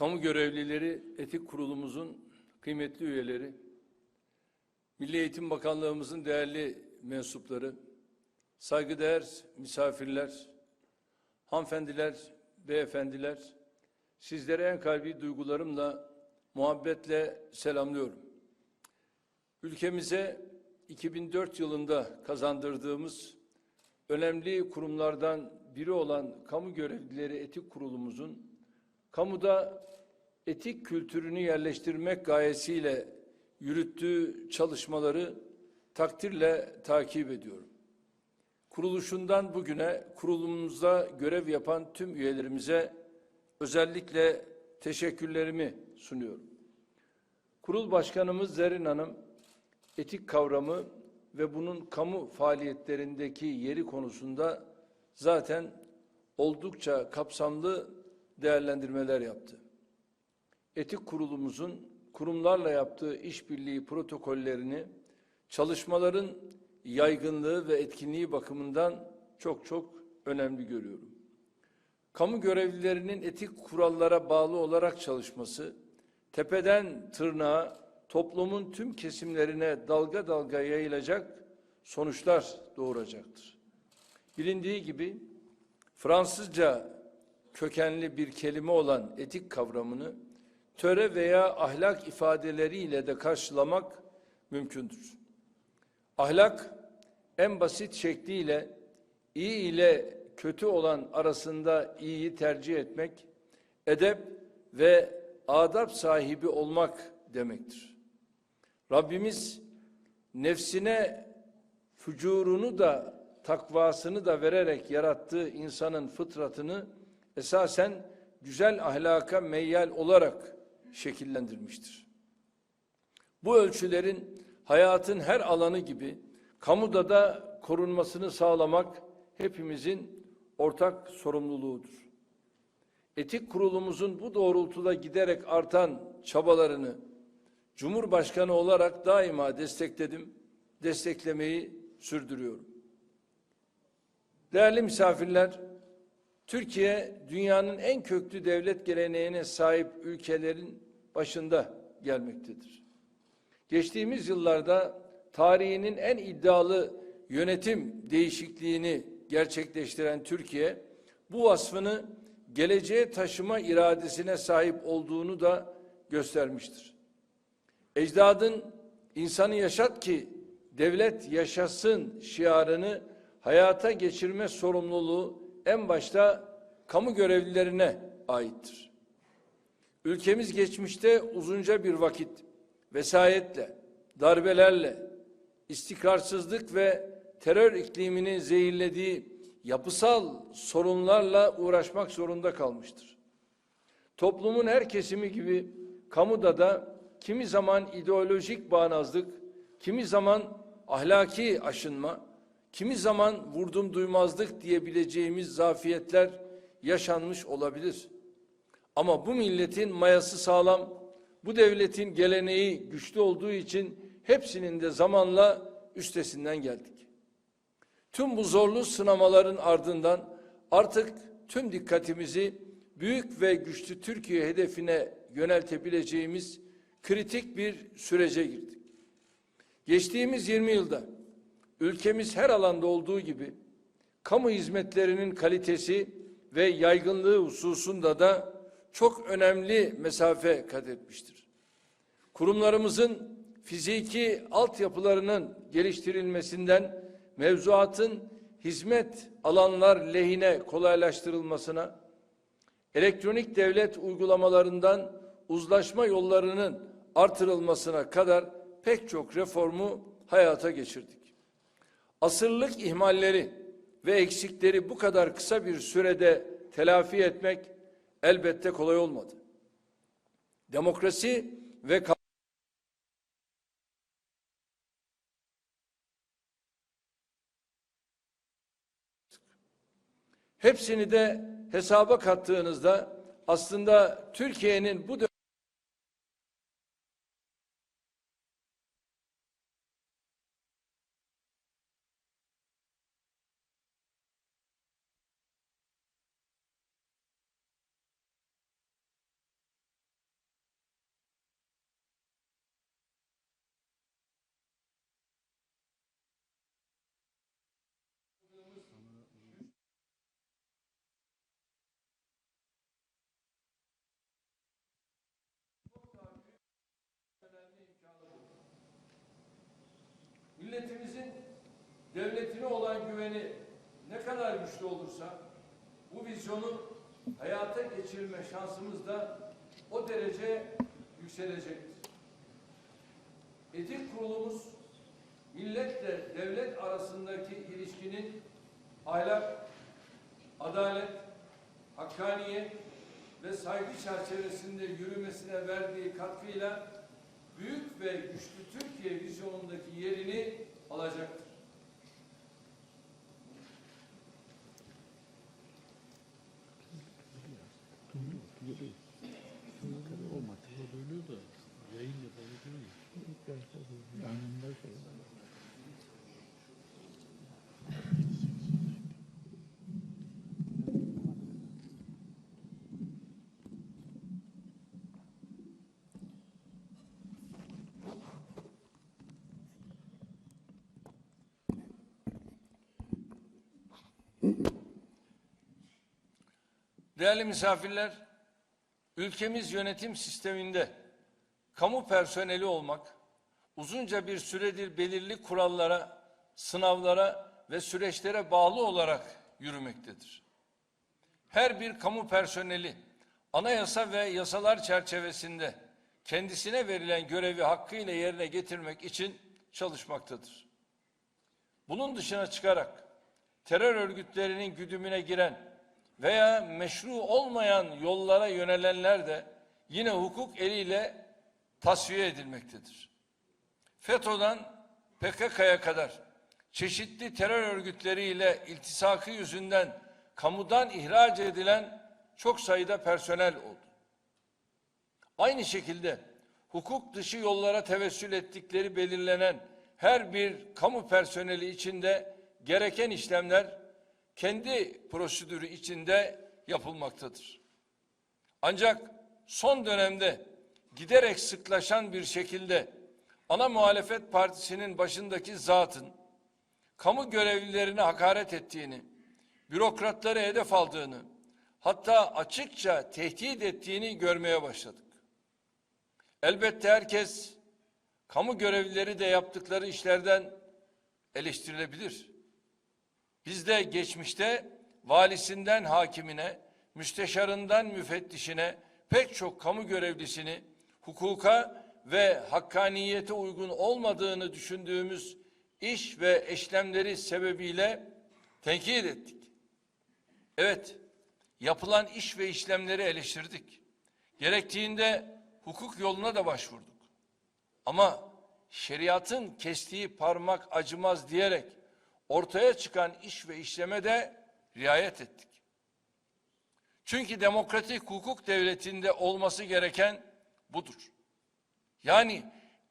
kamu görevlileri, etik kurulumuzun kıymetli üyeleri, Milli Eğitim Bakanlığımızın değerli mensupları, saygıdeğer misafirler, hanımefendiler, beyefendiler, sizlere en kalbi duygularımla, muhabbetle selamlıyorum. Ülkemize 2004 yılında kazandırdığımız önemli kurumlardan biri olan Kamu Görevlileri Etik Kurulumuzun kamuda etik kültürünü yerleştirmek gayesiyle yürüttüğü çalışmaları takdirle takip ediyorum. Kuruluşundan bugüne kurulumumuzda görev yapan tüm üyelerimize özellikle teşekkürlerimi sunuyorum. Kurul Başkanımız Zerrin Hanım etik kavramı ve bunun kamu faaliyetlerindeki yeri konusunda zaten oldukça kapsamlı değerlendirmeler yaptı. Etik kurulumuzun kurumlarla yaptığı işbirliği protokollerini çalışmaların yaygınlığı ve etkinliği bakımından çok çok önemli görüyorum. Kamu görevlilerinin etik kurallara bağlı olarak çalışması tepeden tırnağa toplumun tüm kesimlerine dalga dalga yayılacak sonuçlar doğuracaktır. Bilindiği gibi Fransızca kökenli bir kelime olan etik kavramını töre veya ahlak ifadeleriyle de karşılamak mümkündür. Ahlak en basit şekliyle iyi ile kötü olan arasında iyiyi tercih etmek, edep ve adap sahibi olmak demektir. Rabbimiz nefsine fücurunu da takvasını da vererek yarattığı insanın fıtratını esasen güzel ahlaka meyyal olarak şekillendirmiştir. Bu ölçülerin hayatın her alanı gibi kamuda da korunmasını sağlamak hepimizin ortak sorumluluğudur. Etik kurulumuzun bu doğrultuda giderek artan çabalarını Cumhurbaşkanı olarak daima destekledim, desteklemeyi sürdürüyorum. Değerli misafirler, Türkiye dünyanın en köklü devlet geleneğine sahip ülkelerin başında gelmektedir. Geçtiğimiz yıllarda tarihinin en iddialı yönetim değişikliğini gerçekleştiren Türkiye bu vasfını geleceğe taşıma iradesine sahip olduğunu da göstermiştir. Ecdadın insanı yaşat ki devlet yaşasın şiarını hayata geçirme sorumluluğu en başta kamu görevlilerine aittir. Ülkemiz geçmişte uzunca bir vakit vesayetle, darbelerle, istikrarsızlık ve terör ikliminin zehirlediği yapısal sorunlarla uğraşmak zorunda kalmıştır. Toplumun her kesimi gibi kamuda da kimi zaman ideolojik bağnazlık, kimi zaman ahlaki aşınma, kimi zaman vurdum duymazlık diyebileceğimiz zafiyetler yaşanmış olabilir. Ama bu milletin mayası sağlam, bu devletin geleneği güçlü olduğu için hepsinin de zamanla üstesinden geldik. Tüm bu zorlu sınamaların ardından artık tüm dikkatimizi büyük ve güçlü Türkiye hedefine yöneltebileceğimiz kritik bir sürece girdik. Geçtiğimiz 20 yılda ülkemiz her alanda olduğu gibi kamu hizmetlerinin kalitesi ve yaygınlığı hususunda da çok önemli mesafe kat etmiştir. Kurumlarımızın fiziki altyapılarının geliştirilmesinden mevzuatın hizmet alanlar lehine kolaylaştırılmasına, elektronik devlet uygulamalarından uzlaşma yollarının artırılmasına kadar pek çok reformu hayata geçirdik. Asırlık ihmalleri ve eksikleri bu kadar kısa bir sürede telafi etmek elbette kolay olmadı. Demokrasi ve Hepsini de hesaba kattığınızda aslında Türkiye'nin bu devletine olan güveni ne kadar güçlü olursa bu vizyonu hayata geçirme şansımız da o derece yükselecektir. Etik kurulumuz milletle devlet arasındaki ilişkinin ahlak, adalet, hakkaniyet ve saygı çerçevesinde yürümesine verdiği katkıyla büyük ve güçlü Türkiye vizyonundaki yerini alacaktır. Olmadı. Bölüyor da yayın yapabiliyor ya. Değerli misafirler, ülkemiz yönetim sisteminde kamu personeli olmak, uzunca bir süredir belirli kurallara, sınavlara ve süreçlere bağlı olarak yürümektedir. Her bir kamu personeli anayasa ve yasalar çerçevesinde kendisine verilen görevi hakkıyla yerine getirmek için çalışmaktadır. Bunun dışına çıkarak terör örgütlerinin güdümüne giren veya meşru olmayan yollara yönelenler de yine hukuk eliyle tasfiye edilmektedir. FETÖ'den PKK'ya kadar çeşitli terör örgütleriyle iltisakı yüzünden kamudan ihraç edilen çok sayıda personel oldu. Aynı şekilde hukuk dışı yollara tevessül ettikleri belirlenen her bir kamu personeli içinde gereken işlemler kendi prosedürü içinde yapılmaktadır. Ancak son dönemde giderek sıklaşan bir şekilde ana muhalefet partisinin başındaki zatın kamu görevlilerine hakaret ettiğini, bürokratları hedef aldığını, hatta açıkça tehdit ettiğini görmeye başladık. Elbette herkes kamu görevlileri de yaptıkları işlerden eleştirilebilir. Biz de geçmişte valisinden hakimine, müsteşarından müfettişine pek çok kamu görevlisini hukuka ve hakkaniyete uygun olmadığını düşündüğümüz iş ve eşlemleri sebebiyle tenkit ettik. Evet, yapılan iş ve işlemleri eleştirdik. Gerektiğinde hukuk yoluna da başvurduk. Ama şeriatın kestiği parmak acımaz diyerek ortaya çıkan iş ve işleme de riayet ettik. Çünkü demokratik hukuk devletinde olması gereken budur. Yani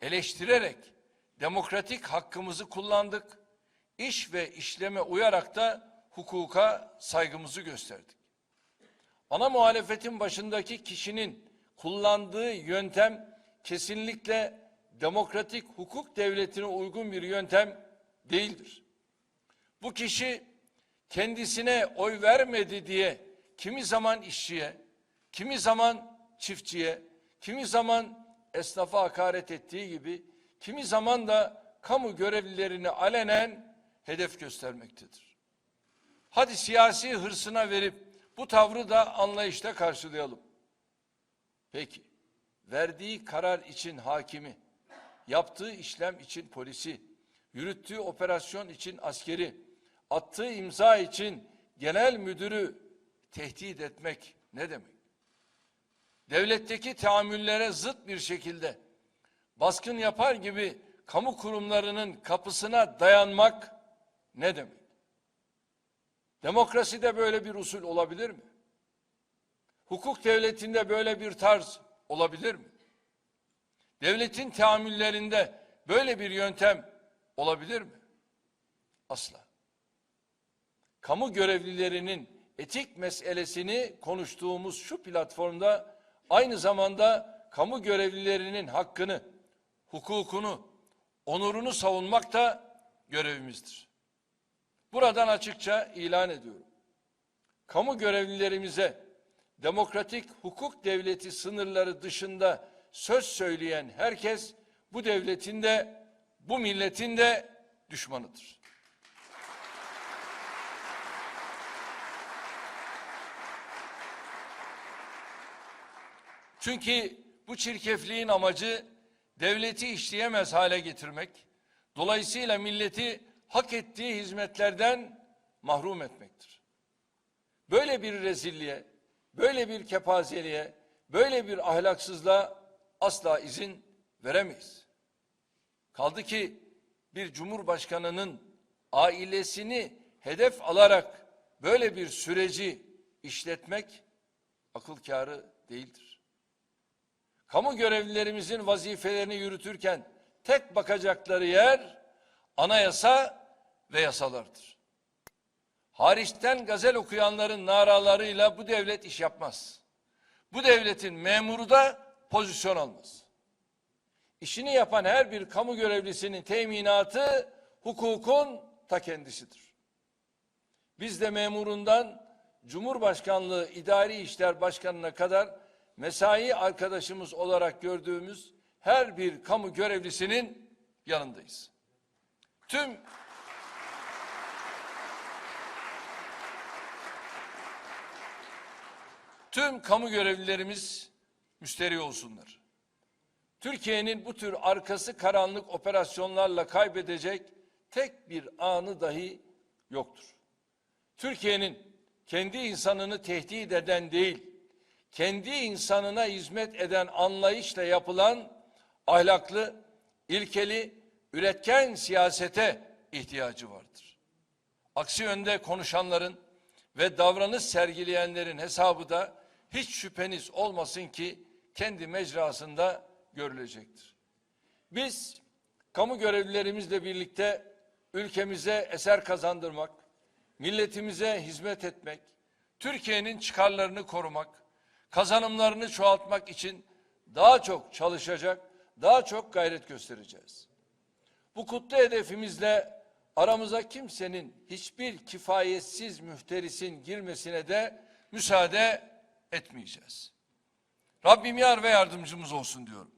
eleştirerek demokratik hakkımızı kullandık. İş ve işleme uyarak da hukuka saygımızı gösterdik. Ana muhalefetin başındaki kişinin kullandığı yöntem kesinlikle demokratik hukuk devletine uygun bir yöntem değildir. Bu kişi kendisine oy vermedi diye kimi zaman işçiye, kimi zaman çiftçiye, kimi zaman esnafa hakaret ettiği gibi kimi zaman da kamu görevlilerini alenen hedef göstermektedir. Hadi siyasi hırsına verip bu tavrı da anlayışla karşılayalım. Peki, verdiği karar için hakimi, yaptığı işlem için polisi, yürüttüğü operasyon için askeri, attığı imza için genel müdürü tehdit etmek ne demek? Devletteki tahammüllere zıt bir şekilde baskın yapar gibi kamu kurumlarının kapısına dayanmak ne demek? Demokraside böyle bir usul olabilir mi? Hukuk devletinde böyle bir tarz olabilir mi? Devletin tahammüllerinde böyle bir yöntem olabilir mi? Asla. Kamu görevlilerinin etik meselesini konuştuğumuz şu platformda aynı zamanda kamu görevlilerinin hakkını, hukukunu, onurunu savunmak da görevimizdir. Buradan açıkça ilan ediyorum. Kamu görevlilerimize demokratik hukuk devleti sınırları dışında söz söyleyen herkes bu devletin de bu milletin de düşmanıdır. Çünkü bu çirkefliğin amacı devleti işleyemez hale getirmek, dolayısıyla milleti hak ettiği hizmetlerden mahrum etmektir. Böyle bir rezilliğe, böyle bir kepazeliğe, böyle bir ahlaksızlığa asla izin veremeyiz. Kaldı ki bir cumhurbaşkanının ailesini hedef alarak böyle bir süreci işletmek akıl kârı değildir. Kamu görevlilerimizin vazifelerini yürütürken tek bakacakları yer anayasa ve yasalardır. Hariçten gazel okuyanların naralarıyla bu devlet iş yapmaz. Bu devletin memuru da pozisyon almaz. İşini yapan her bir kamu görevlisinin teminatı hukukun ta kendisidir. Biz de memurundan Cumhurbaşkanlığı İdari İşler Başkanı'na kadar mesai arkadaşımız olarak gördüğümüz her bir kamu görevlisinin yanındayız. Tüm Tüm kamu görevlilerimiz müşteri olsunlar. Türkiye'nin bu tür arkası karanlık operasyonlarla kaybedecek tek bir anı dahi yoktur. Türkiye'nin kendi insanını tehdit eden değil, kendi insanına hizmet eden anlayışla yapılan ahlaklı, ilkeli, üretken siyasete ihtiyacı vardır. Aksi yönde konuşanların ve davranış sergileyenlerin hesabı da hiç şüpheniz olmasın ki kendi mecrasında görülecektir. Biz kamu görevlilerimizle birlikte ülkemize eser kazandırmak, milletimize hizmet etmek, Türkiye'nin çıkarlarını korumak, kazanımlarını çoğaltmak için daha çok çalışacak, daha çok gayret göstereceğiz. Bu kutlu hedefimizle aramıza kimsenin hiçbir kifayetsiz mühterisin girmesine de müsaade etmeyeceğiz. Rabbim yar ve yardımcımız olsun diyorum.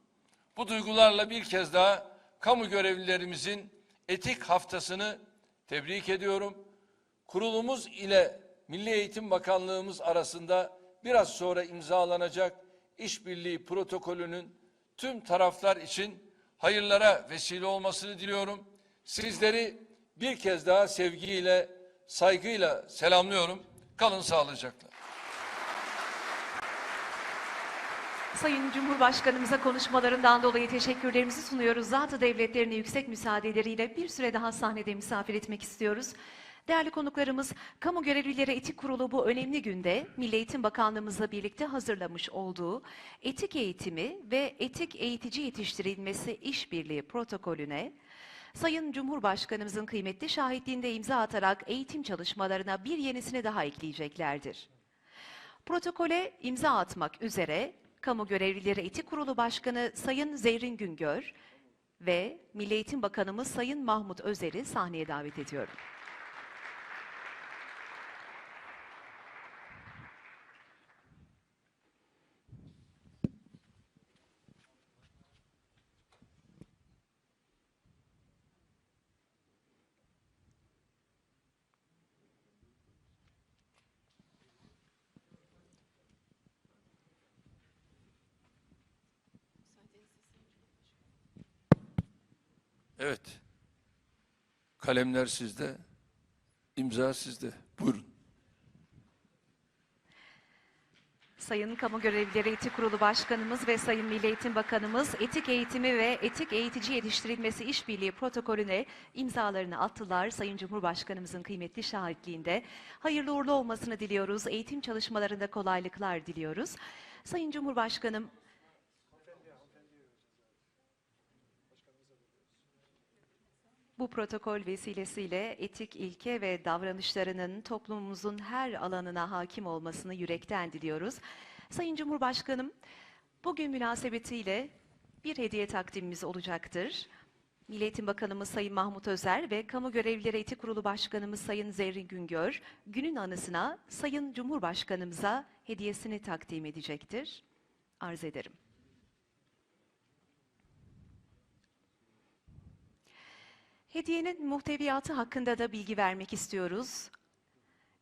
Bu duygularla bir kez daha kamu görevlilerimizin etik haftasını tebrik ediyorum. Kurulumuz ile Milli Eğitim Bakanlığımız arasında biraz sonra imzalanacak işbirliği protokolünün tüm taraflar için hayırlara vesile olmasını diliyorum. Sizleri bir kez daha sevgiyle, saygıyla selamlıyorum. Kalın sağlıcakla. Sayın Cumhurbaşkanımıza konuşmalarından dolayı teşekkürlerimizi sunuyoruz. Zatı devletlerini yüksek müsaadeleriyle bir süre daha sahnede misafir etmek istiyoruz. Değerli konuklarımız, Kamu Görevlileri Etik Kurulu bu önemli günde Milli Eğitim Bakanlığımızla birlikte hazırlamış olduğu etik eğitimi ve etik eğitici yetiştirilmesi işbirliği protokolüne Sayın Cumhurbaşkanımızın kıymetli şahitliğinde imza atarak eğitim çalışmalarına bir yenisini daha ekleyeceklerdir. Protokole imza atmak üzere Kamu Görevlileri Etik Kurulu Başkanı Sayın Zerrin Güngör ve Milli Eğitim Bakanımız Sayın Mahmut Özer'i sahneye davet ediyorum. Evet. Kalemler sizde, imza sizde. Buyurun. Sayın Kamu Görevlileri Etik Kurulu Başkanımız ve Sayın Milli Eğitim Bakanımız etik eğitimi ve etik eğitici yetiştirilmesi işbirliği protokolüne imzalarını attılar. Sayın Cumhurbaşkanımızın kıymetli şahitliğinde hayırlı uğurlu olmasını diliyoruz. Eğitim çalışmalarında kolaylıklar diliyoruz. Sayın Cumhurbaşkanım Bu protokol vesilesiyle etik ilke ve davranışlarının toplumumuzun her alanına hakim olmasını yürekten diliyoruz. Sayın Cumhurbaşkanım, bugün münasebetiyle bir hediye takdimimiz olacaktır. Milli Eğitim Bakanımız Sayın Mahmut Özer ve Kamu Görevlileri Etik Kurulu Başkanımız Sayın Zerrin Güngör, günün anısına Sayın Cumhurbaşkanımıza hediyesini takdim edecektir. Arz ederim. Hediyenin muhteviyatı hakkında da bilgi vermek istiyoruz.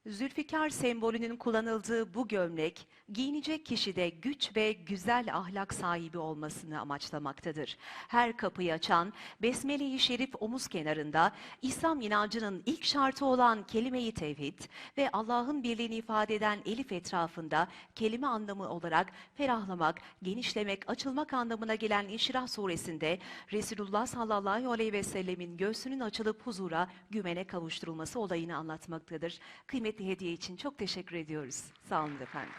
Zülfikar sembolünün kullanıldığı bu gömlek, giyinecek kişide güç ve güzel ahlak sahibi olmasını amaçlamaktadır. Her kapıyı açan Besmele-i Şerif omuz kenarında İslam inancının ilk şartı olan kelime-i tevhid ve Allah'ın birliğini ifade eden elif etrafında kelime anlamı olarak ferahlamak, genişlemek, açılmak anlamına gelen İnşirah suresinde Resulullah sallallahu aleyhi ve sellemin göğsünün açılıp huzura, güvene kavuşturulması olayını anlatmaktadır. Kıymetli hediye için çok teşekkür ediyoruz. Sağ olun efendim.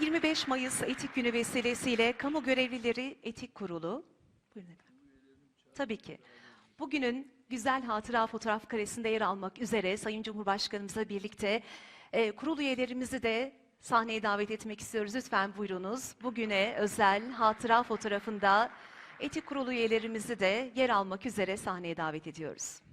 ...25 Mayıs Etik Günü vesilesiyle Kamu Görevlileri Etik Kurulu... Buyurun efendim. Tabii ki. Bugünün güzel hatıra fotoğraf karesinde yer almak üzere Sayın Cumhurbaşkanımızla birlikte e, kurul üyelerimizi de sahneye davet etmek istiyoruz. Lütfen buyurunuz. Bugüne özel hatıra fotoğrafında etik kurulu üyelerimizi de yer almak üzere sahneye davet ediyoruz.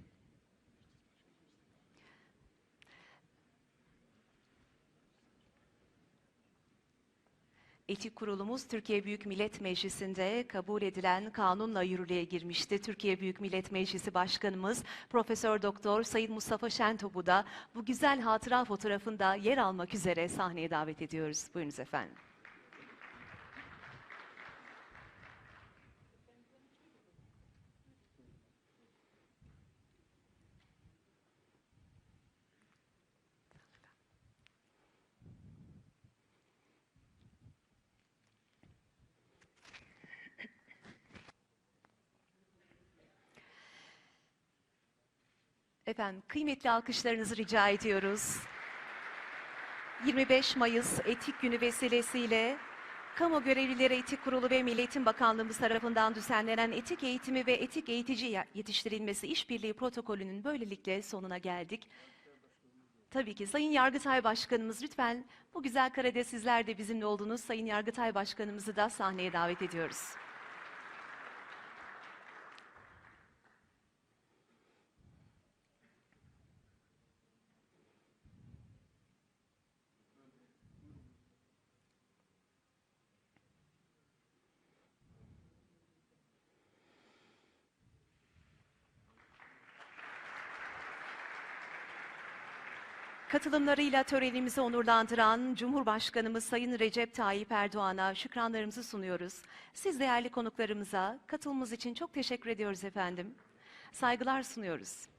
Etik kurulumuz Türkiye Büyük Millet Meclisi'nde kabul edilen kanunla yürürlüğe girmişti. Türkiye Büyük Millet Meclisi Başkanımız Profesör Doktor Sayın Mustafa Şentop'u da bu güzel hatıra fotoğrafında yer almak üzere sahneye davet ediyoruz. Buyurunuz efendim. Efendim kıymetli alkışlarınızı rica ediyoruz. 25 Mayıs Etik Günü vesilesiyle Kamu Görevlileri Etik Kurulu ve Milli Eğitim Bakanlığımız tarafından düzenlenen etik eğitimi ve etik eğitici ye- yetiştirilmesi işbirliği protokolünün böylelikle sonuna geldik. Tabii ki Sayın Yargıtay Başkanımız lütfen bu güzel karede sizler de bizimle oldunuz. Sayın Yargıtay Başkanımızı da sahneye davet ediyoruz. Katılımlarıyla törenimizi onurlandıran Cumhurbaşkanımız Sayın Recep Tayyip Erdoğan'a şükranlarımızı sunuyoruz. Siz değerli konuklarımıza katılımınız için çok teşekkür ediyoruz efendim. Saygılar sunuyoruz.